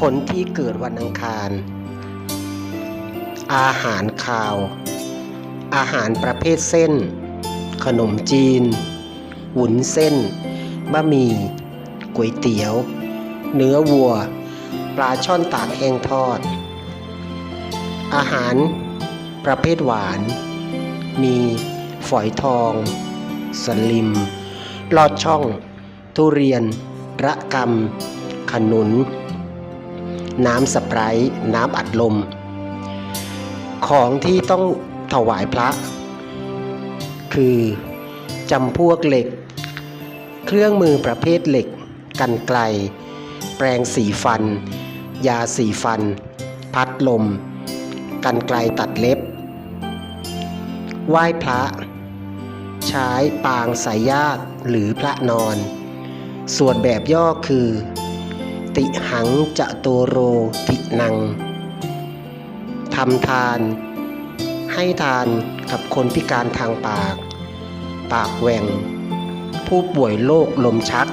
คนที่เกิดวันอังคาร อาหารคาว อาหารประเภทเส้น ขนมจีนวุ้นเส้น บะหมี่ ก๋วยเตี๋ยว เนื้อวัว ปลาช่อนตากแห้งทอด อาหารประเภทหวาน มีฝอยทอง สลิม ลอดช่อง ทุเรียน ระกำขนุน น้ำสไปรท์น้ำอัดลม ของที่ต้องถวายพระ คือจำพวกเหล็ก เครื่องมือประเภทเหล็ก กันไกล แปรงสีฟัน ยาสีฟัน พัดลม กันไกลตัดเล็บ ไหว้พระ ใช้ปางสายญาติหรือพระนอน ส่วนแบบย่อคือ ติหังจะโตโรตินังทำทาน ให้ทานกับคนพิการทางปาก ปากแหว่ง ผู้ป่วยโรคลมชัก